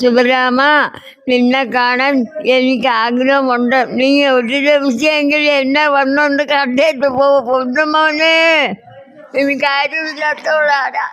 ശിവരാമ നിന്നെ കാണാൻ എനിക്ക് ആഗ്രഹമുണ്ട്. നീ ഒരു ദിവസമെങ്കിലും എന്നെ വന്നുകൊണ്ട് കണ്ടേറ്റ് പോ പൊന്നുമോനെ. എനിക്ക് ആരുമില്ലാത്തവളാടാ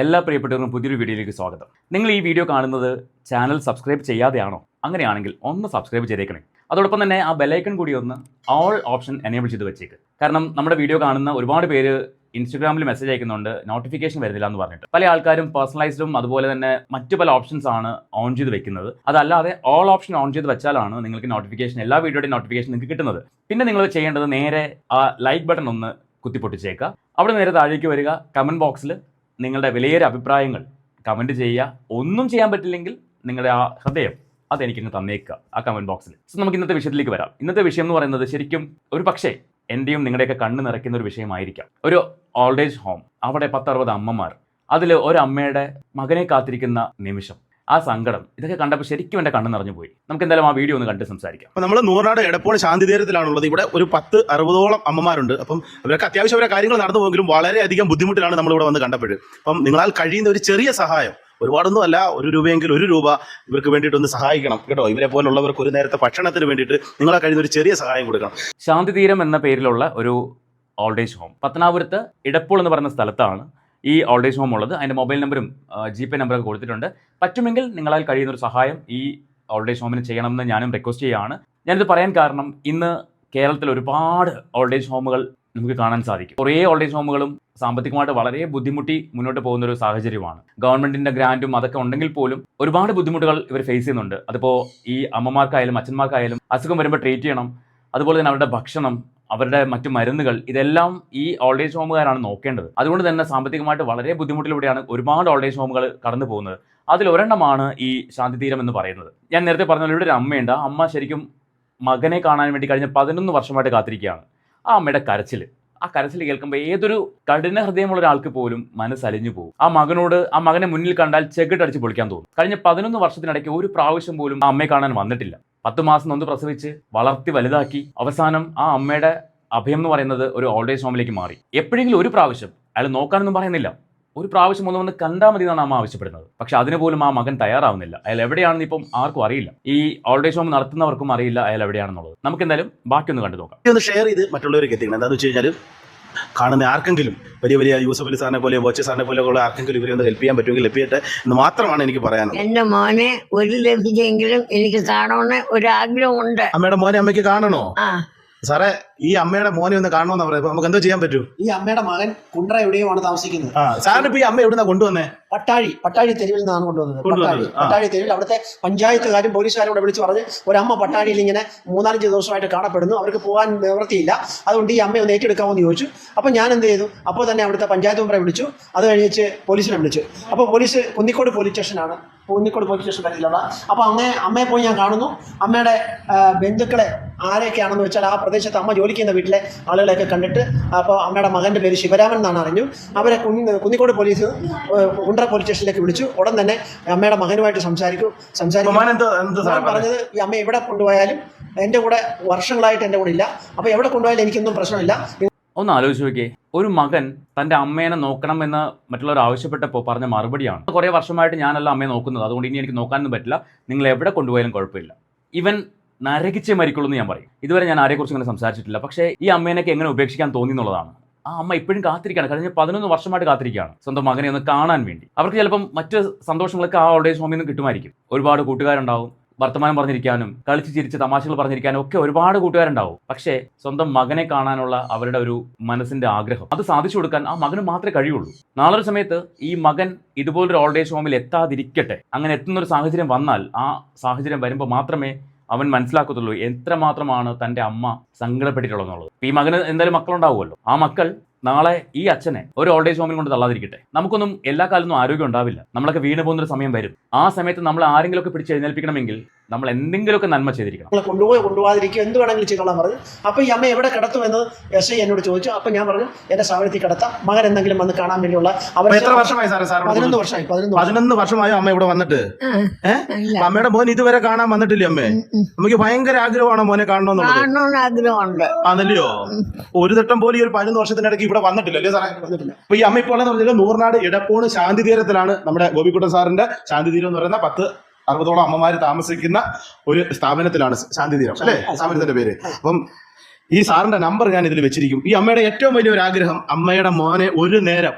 എല്ലാ പ്രിയപ്പെട്ടവർക്കും പുതിയൊരു വീഡിയോയിലേക്ക് സ്വാഗതം. നിങ്ങൾ ഈ വീഡിയോ കാണുന്നത് ചാനൽ സബ്സ്ക്രൈബ് ചെയ്യാതെയാണോ? അങ്ങനെയാണെങ്കിൽ ഒന്ന് സബ്സ്ക്രൈബ് ചെയ്തേക്കണേ. അതോടൊപ്പം തന്നെ ആ ബെലൈക്കൺ കൂടി ഒന്ന് ഓൾ ഓപ്ഷൻ എനേബിൾ ചെയ്ത് വെച്ചേക്ക്. കാരണം നമ്മുടെ വീഡിയോ കാണുന്ന ഒരുപാട് പേര് ഇൻസ്റ്റഗ്രാമിൽ മെസ്സേജ് അയക്കുന്നുണ്ട് നോട്ടിഫിക്കേഷൻ വരുന്നില്ല എന്ന് പറഞ്ഞിട്ട്. പല ആൾക്കാരും പേഴ്സണലൈസ്ഡും അതുപോലെ തന്നെ മറ്റു പല ഓപ്ഷൻസ് ആണ് ഓൺ ചെയ്ത് വെക്കുന്നത്. അതല്ലാതെ ഓൾ ഓപ്ഷൻ ഓൺ ചെയ്ത് വെച്ചാലാണ് നിങ്ങൾക്ക് നോട്ടിഫിക്കേഷൻ എല്ലാ വീഡിയോയുടെയും നോട്ടിഫിക്കേഷൻ നിങ്ങൾക്ക് കിട്ടുന്നത്. പിന്നെ നിങ്ങൾ ചെയ്യേണ്ടത് നേരെ ആ ലൈക്ക് ബട്ടൺ ഒന്ന് കുത്തിപ്പൊട്ടിച്ചേക്കുക. അവിടെ നേരെ താഴേക്ക് വരിക കമന്റ് ബോക്സിൽ നിങ്ങളുടെ വിലയേറെ അഭിപ്രായങ്ങൾ കമന്റ് ചെയ്യുക. ഒന്നും ചെയ്യാൻ പറ്റില്ലെങ്കിൽ നിങ്ങളുടെ ആ ഹൃദയം അതെനിക്കങ്ങ് തന്നേക്കുക ആ കമന്റ് ബോക്സിൽ സോ നമുക്ക് ഇന്നത്തെ വിഷയത്തിലേക്ക് വരാം. ഇന്നത്തെ വിഷയം എന്ന് പറയുന്നത് ശരിക്കും ഒരു പക്ഷേ എന്റെയും നിങ്ങളുടെയൊക്കെ കണ്ണ് നിറയ്ക്കുന്ന ഒരു വിഷയമായിരിക്കാം. ഒരു ഓൾഡ് ഏജ് ഹോം അവിടെ പത്തറുപത് അമ്മമാർ. അതിൽ ഒരമ്മയുടെ മകനെ കാത്തിരിക്കുന്ന നിമിഷം. ആ സങ്കടം ഇതൊക്കെ കണ്ടപ്പോൾ ശരിക്കും എന്റെ കണ്ണു നിറഞ്ഞു പോയി. നമുക്ക് എന്തായാലും ആ വീഡിയോ ഒന്ന് കണ്ട് സംസാരിക്കാം. അപ്പൊ നമ്മൾ നൂറിനാട് എടപ്പോൾ ശാന്തി തീരത്തിലാണുള്ളത് ഇവിടെ ഒരു പത്ത് അറുപതോളം അമ്മമാരുണ്ട്. അപ്പം അവരൊക്കെ അത്യാവശ്യം അവരെ കാര്യങ്ങൾ നടന്നു പോയെങ്കിലും വളരെയധികം ബുദ്ധിമുട്ടിലാണ് നമ്മൾ ഇവിടെ വന്ന് കണ്ടപ്പോഴും. അപ്പം നിങ്ങളാൽ കഴിയുന്ന ഒരു ചെറിയ സഹായം ഒരുപാടൊന്നും അല്ല ഒരു രൂപയെങ്കിൽ ഒരു രൂപ ഇവർക്ക് വേണ്ടിയിട്ട് ഒന്ന് സഹായിക്കണം കേട്ടോ. ഇവരെ പോലുള്ളവർക്ക് ഒരു നേരത്തെ ഭക്ഷണത്തിന് വേണ്ടിയിട്ട് നിങ്ങളെ കഴിയുന്ന ഒരു ചെറിയ സഹായം കൊടുക്കണം. ശാന്തിതീരം എന്ന പേരിലുള്ള ഒരു ഓൾഡ് ഏജ് ഹോം. പത്തനാപുരത്ത് ഇടപ്പോൾ എന്ന് പറയുന്ന സ്ഥലത്താണ് ഈ ഓൾഡ് ഏജ് ഹോം ഉള്ളത്. അതിന്റെ മൊബൈൽ നമ്പറും ജി പേ നമ്പറൊക്കെ കൊടുത്തിട്ടുണ്ട്. പറ്റുമെങ്കിൽ നിങ്ങളാൽ കഴിയുന്ന ഒരു സഹായം ഈ ഓൾഡ് ഏജ് ഹോമിന് ചെയ്യണമെന്ന് ഞാനും റിക്വസ്റ്റ് ചെയ്യുകയാണ്. ഞാനിത് പറയാൻ കാരണം ഇന്ന് കേരളത്തിൽ ഒരുപാട് ഓൾഡ് ഏജ് ഹോമുകൾ നമുക്ക് കാണാൻ സാധിക്കും. കുറേ ഓൾഡ് ഹോമുകളും സാമ്പത്തികമായിട്ട് വളരെ ബുദ്ധിമുട്ടി മുന്നോട്ട് പോകുന്ന ഒരു സാഹചര്യമാണ്. ഗവൺമെന്റിന്റെ ഗ്രാന്റും അതൊക്കെ ഉണ്ടെങ്കിൽ പോലും ഒരുപാട് ബുദ്ധിമുട്ടുകൾ ഇവർ ഫേസ് ചെയ്യുന്നുണ്ട്. അതിപ്പോ ഈ അമ്മമാർക്കായാലും അച്ഛന്മാർക്കായാലും അസുഖം വരുമ്പോൾ ട്രീറ്റ് ചെയ്യണം. അതുപോലെ തന്നെ അവരുടെ ഭക്ഷണം അവരുടെ മറ്റു മരുന്നുകൾ ഇതെല്ലാം ഈ ഓൾഡ് ഏജ് ഹോമുകാരാണ് നോക്കേണ്ടത്. അതുകൊണ്ട് തന്നെ സാമ്പത്തികമായിട്ട് വളരെ ബുദ്ധിമുട്ടിലൂടെയാണ് ഒരുപാട് ഓൾഡ് ഏജ് ഹോമുകൾ കടന്നു പോകുന്നത്. അതിൽ ഒരെണ്ണമാണ് ഈ ശാന്തിതീരം എന്ന് പറയുന്നത്. ഞാൻ നേരത്തെ പറഞ്ഞ ഇവിടെ ഒരു അമ്മയുണ്ട്. അമ്മ ശരിക്കും മകനെ കാണാൻ വേണ്ടി കഴിഞ്ഞ പതിനൊന്ന് വർഷമായിട്ട് കാത്തിരിക്കുകയാണ്. ആ അമ്മയുടെ കരച്ചിൽ ആ കരച്ചിൽ കേൾക്കുമ്പോൾ ഏതൊരു കഠിന ഹൃദയമുള്ള ഒരാൾക്ക് പോലും മനസ്സലിഞ്ഞു പോകും. ആ മകനോട് ആ മകനെ മുന്നിൽ കണ്ടാൽ ചെകിട്ടടിച്ച് പൊളിക്കാൻ തോന്നും. കഴിഞ്ഞ പതിനൊന്ന് വർഷത്തിനിടയ്ക്ക് ഒരു പ്രാവശ്യം പോലും ആ അമ്മയെ കാണാൻ വന്നിട്ടില്ല. പത്ത് മാസം നൊന്ന് പ്രസവിച്ച് വളർത്തി വലുതാക്കി അവസാനം ആ അമ്മയുടെ അഭയം എന്ന് പറയുന്നത് ഒരു ഓൾഡ് ഏജ് ഹോമിലേക്ക് മാറി. എപ്പോഴെങ്കിലും ഒരു പ്രാവശ്യം അയാൾ നോക്കാനൊന്നും പറയുന്നില്ല. ഒരു പ്രാവശ്യം ഒന്ന് വന്ന് കണ്ടാൽ മതി എന്നാണ് അമ്മ ആവശ്യപ്പെടുന്നത്. പക്ഷെ അതിന് പോലും ആ മകൻ തയ്യാറാവുന്നില്ല. അയാൾ എവിടെയാണെന്ന് ഇപ്പം ആർക്കും അറിയില്ല. ഈ ഓൾഡ് ഷോം ഹോം നടത്തുന്നവർക്കും അറിയില്ല അയാൾ എവിടെയാണെന്നുള്ളത്. നമുക്ക് എന്തായാലും ബാക്കി ഒന്ന് കണ്ടു നോക്കാം. ഇത് ഒന്ന് ഷെയർ ചെയ്ത് മറ്റുള്ളവർക്ക് എത്തിക്കണം. എന്താണെന്ന് വെച്ച് കഴിഞ്ഞാൽ കാണുന്ന ആർക്കെങ്കിലും വലിയ വലിയ യൂസഫ് അലി സാറിനെ പോലെ ബോച്ച സാറിനെ പോലെ ഉള്ള ആർക്കെങ്കിലും ഇവരെ ഒന്ന് ഹെൽപ്പ് ചെയ്യാൻ പറ്റുമെങ്കിൽ ഹെൽപ്പ് ചെയ്യട്ടെ എന്ന് മാത്രമാണ് എനിക്ക് പറയാനുള്ളത്. എന്റെ മോനെ ഒരു ലഭിച്ചെങ്കിലും എനിക്ക് കാണണമെന്ന് ഒരു ആഗ്രഹമുണ്ട് അമ്മയുടെ മോനെ അമ്മയ്ക്ക് കാണണോ? ആ. സാറേ ഈ അമ്മയുടെ മോനെ ഒന്ന് കാണണമെന്ന് പറയാം അപ്പൊ നമുക്ക് എന്തോ ചെയ്യാൻ പറ്റൂ? ഈ അമ്മയുടെ മകൻ കുണ്ട്ര എവിടെയുമാണ് താമസിക്കുന്നത്? ആ സാറിന് ഇപ്പൊ ഈ അമ്മ എവിടെന്നാ കൊണ്ടുവന്നേ? പട്ടാഴി പട്ടാഴി തെരുവിൽ നിന്നാണ് കൊണ്ടുവന്നത്. പട്ടാഴി പട്ടാഴി തെരുവിൽ അവിടുത്തെ പഞ്ചായത്തുകാരും പോലീസുകാരും കൂടെ വിളിച്ച് പറഞ്ഞ് ഒരമ്മ പട്ടാഴിയിൽ ഇങ്ങനെ മൂന്നാലഞ്ച് ദിവസമായിട്ട് കാണപ്പെടുന്നു. അവർക്ക് പോകാൻ നിവൃത്തിയില്ല. അതുകൊണ്ട് ഈ അമ്മയെ ഒന്ന് ഏറ്റെടുക്കാമോ എന്ന് ചോദിച്ചു. അപ്പോൾ ഞാൻ എന്ത് ചെയ്തു? അപ്പോൾ തന്നെ അവിടുത്തെ പഞ്ചായത്ത് മെമ്പറെ വിളിച്ചു. അത് കഴിഞ്ഞിട്ട് പോലീസിനെ വിളിച്ചു. അപ്പോൾ പോലീസ് കുന്നിക്കോട് പോലീസ് സ്റ്റേഷനാണ്. കുന്നിക്കോട് പോലീസ് സ്റ്റേഷൻ പരിധിയിലുള്ള. അപ്പോൾ അങ്ങനെ അമ്മയെ പോയി ഞാൻ കാണുന്നു. അമ്മയുടെ ബന്ധുക്കളെ ആരൊക്കെയാണെന്ന് വെച്ചാൽ ആ പ്രദേശത്ത് അമ്മ ജോലി ചെയ്യുന്ന വീട്ടിലെ ആളുകളെയൊക്കെ കണ്ടിട്ട് അപ്പോൾ അമ്മയുടെ മകന്റെ പേര് ശിവരാമൻ എന്നാണ് അറിഞ്ഞു. അവരെ കുഞ്ഞ് കുന്നിക്കോട് പോലീസ് കുണ്ട്ര പോലീസ് സ്റ്റേഷനിലേക്ക് വിളിച്ചു. ഉടൻ തന്നെ അമ്മയുടെ മകനുമായിട്ട് സംസാരിക്കും. സംസാരിക്കും. പറഞ്ഞത് ഈ അമ്മ എവിടെ കൊണ്ടുപോയാലും എന്റെ കൂടെ വർഷങ്ങളായിട്ട് എന്റെ കൂടെ ഇല്ല. അപ്പോൾ എവിടെ കൊണ്ടുപോയാലും എനിക്കൊന്നും പ്രശ്നമില്ല. ഒന്ന് ആലോചിച്ച് നോക്കിയേ. ഒരു മകൻ തന്റെ അമ്മേനെ നോക്കണം എന്ന് മറ്റുള്ളവർ ആവശ്യപ്പെട്ടപ്പോൾ പറഞ്ഞ മറുപടിയാണ്. കുറേ വർഷമായിട്ട് ഞാനല്ല അമ്മയെ നോക്കുന്നത്. അതുകൊണ്ട് ഇനി എനിക്ക് നോക്കാനൊന്നും പറ്റില്ല. നിങ്ങൾ എവിടെ കൊണ്ടുപോയാലും കുഴപ്പമില്ല. ഇവൻ നരകിച്ചേ മരിക്കുള്ളൂ എന്ന് ഞാൻ പറയും. ഇതുവരെ ഞാൻ ആരെക്കുറിച്ച് അങ്ങനെ സംസാരിച്ചിട്ടില്ല. പക്ഷേ ഈ അമ്മേനൊക്കെ എങ്ങനെ ഉപേക്ഷിക്കാൻ തോന്നി എന്നുള്ളതാണ് ആ അമ്മ ഇപ്പോഴും കാത്തിരിക്കുകയാണ്. കഴിഞ്ഞ പതിനൊന്ന് വർഷമായിട്ട് കാത്തിരിക്കുകയാണ് സ്വന്തം മകനെ ഒന്ന് കാണാൻ വേണ്ടി. അവർക്ക് ചിലപ്പം മറ്റ് സന്തോഷങ്ങളൊക്കെ ആ ഓൾഡേജ് ഹോമിൽ നിന്ന് കിട്ടുമായിരിക്കും. ഒരുപാട് കൂട്ടുകാരുണ്ടാവും വർത്തമാനം പറഞ്ഞിരിക്കാനും കളിച്ച് ചിരിച്ച് തമാശകൾ പറഞ്ഞിരിക്കാനും ഒക്കെ ഒരുപാട് കൂട്ടുകാരുണ്ടാവും. പക്ഷേ സ്വന്തം മകനെ കാണാനുള്ള അവരുടെ ഒരു മനസ്സിന്റെ ആഗ്രഹം അത് സാധിച്ചു കൊടുക്കാൻ ആ മകന് മാത്രമേ കഴിയുള്ളൂ. നാളൊരു സമയത്ത് ഈ മകൻ ഇതുപോലൊരു ഓൾഡേജ് ഹോമിൽ എത്താതിരിക്കട്ടെ. അങ്ങനെ എത്തുന്ന ഒരു സാഹചര്യം വന്നാൽ ആ സാഹചര്യം വരുമ്പോൾ മാത്രമേ അവൻ മനസ്സിലാക്കത്തുള്ളൂ എത്രമാത്രമാണ് തന്റെ അമ്മ സങ്കടപ്പെട്ടിട്ടുള്ളതെന്നുള്ളത്. ഈ മകന് എന്തായാലും മക്കളുണ്ടാവുമല്ലോ. ആ മക്കൾ നാളെ ഈ അച്ഛനെ ഒരു ഓൾഡ് ഏജ് ഹോമിൽ കൊണ്ട് തള്ളാതിരിക്കട്ടെ. നമുക്കൊന്നും എല്ലാ കാലത്തും ആരോഗ്യം ഉണ്ടാവില്ല. നമ്മളൊക്കെ വീണ് പോകുന്ന ഒരു സമയം വരും. ആ സമയത്ത് നമ്മൾ ആരെങ്കിലുമൊക്കെ പിടിച്ച് എഴുന്നേൽപ്പിക്കണമെങ്കിൽ നമ്മൾ എന്തെങ്കിലുമൊക്കെ നന്മ ചെയ്തിരിക്കണം. നമ്മളെ കൊണ്ടുപോയി കൊണ്ടുപോകാതിരിക്കുക. എന്ത് വേണമെങ്കിലും ചെയ്തോളാൻ പറഞ്ഞു. അപ്പോൾ ഈ അമ്മ എവിടെ കിടത്തുമെന്ന് എസ് ഐ എന്നോട് ചോദിച്ചു. അപ്പോൾ ഞാൻ പറഞ്ഞു എന്റെ സ്ഥാപനത്തിൽ കിടത്താം. മകൻ എന്തെങ്കിലും വന്ന് കാണാൻ വേണ്ടിയുള്ള എത്ര വർഷമായി സാറേ സാർ പതിനൊന്ന്? വർഷമായി പതിനൊന്ന് പതിനൊന്ന് വർഷമായി അമ്മ ഇവിടെ വന്നിട്ട്? ഏഹ് അമ്മയുടെ മോൻ ഇതുവരെ കാണാൻ വന്നിട്ടില്ലേ അമ്മേ? നമുക്ക് ഭയങ്കര ആഗ്രഹമാണ് മോനെ കാണണമെന്നുള്ളത്? കാണണമെന്ന് ആഗ്രഹമുണ്ട്. ആണല്ലയോ? ഒരു തട്ടം പോലും ഈ ഒരു പതിനൊന്ന് വർഷത്തിനിടയ്ക്ക് ഇവിടെ വന്നിട്ടില്ല അല്ലേ സാറേ? വന്നിട്ടില്ല. അപ്പൊ ഈ അമ്മ ഇപ്പോൾ എന്ന് പറഞ്ഞാൽ നൂറിനാട് ഇടപ്പോണ് ശാന്തി തീരത്തിലാണ് നമ്മുടെ ഗോപിക്കുട്ടൻ സാറിന്റെ ശാന്തി തീരം എന്ന് പറയുന്ന പത്ത് അറുപതോളം അമ്മമാര് താമസിക്കുന്ന ഒരു സ്ഥാപനത്തിലാണ് ശാന്തി തീരം അല്ലേ? സ്ഥാപനത്തിന്റെ പേര്. അപ്പം ഈ സാറിന്റെ നമ്പർ ഞാൻ ഇതിൽ വെച്ചിരിക്കും. ഈ അമ്മയുടെ ഏറ്റവും വലിയ ഒരു ആഗ്രഹം അമ്മയുടെ മോനെ ഒരു നേരം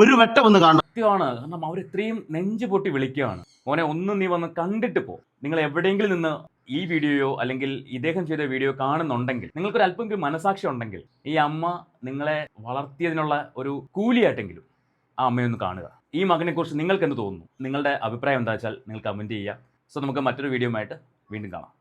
ഒരു വട്ടം ഒന്ന് കാണണം. സത്യമാണ്. കാരണം അവർ ഇത്രയും നെഞ്ചു പൊട്ടി വിളിക്കുകയാണ്. മോനെ ഒന്ന് നീ വന്ന് കണ്ടിട്ട് പോ. നിങ്ങൾ എവിടെയെങ്കിലും നിന്ന് ഈ വീഡിയോയോ അല്ലെങ്കിൽ ഇദ്ദേഹം ചെയ്ത വീഡിയോ കാണുന്നുണ്ടെങ്കിൽ നിങ്ങൾക്കൊരു അല്പമെങ്കിലും മനസാക്ഷി ഉണ്ടെങ്കിൽ ഈ അമ്മ നിങ്ങളെ വളർത്തിയതിനുള്ള ഒരു കൂലിയായിട്ടെങ്കിലും ആ അമ്മയൊന്ന് കാണുക. ഈ മകനെ കുറിച്ച് നിങ്ങൾക്ക് എന്ത് തോന്നുന്നു? നിങ്ങളുടെ അഭിപ്രായം എന്താ വെച്ചാൽ നിങ്ങൾ കമന്റ് ചെയ്യുക. സോ നമുക്ക് മറ്റൊരു വീഡിയോ ആയിട്ട് വീണ്ടും കാണാം.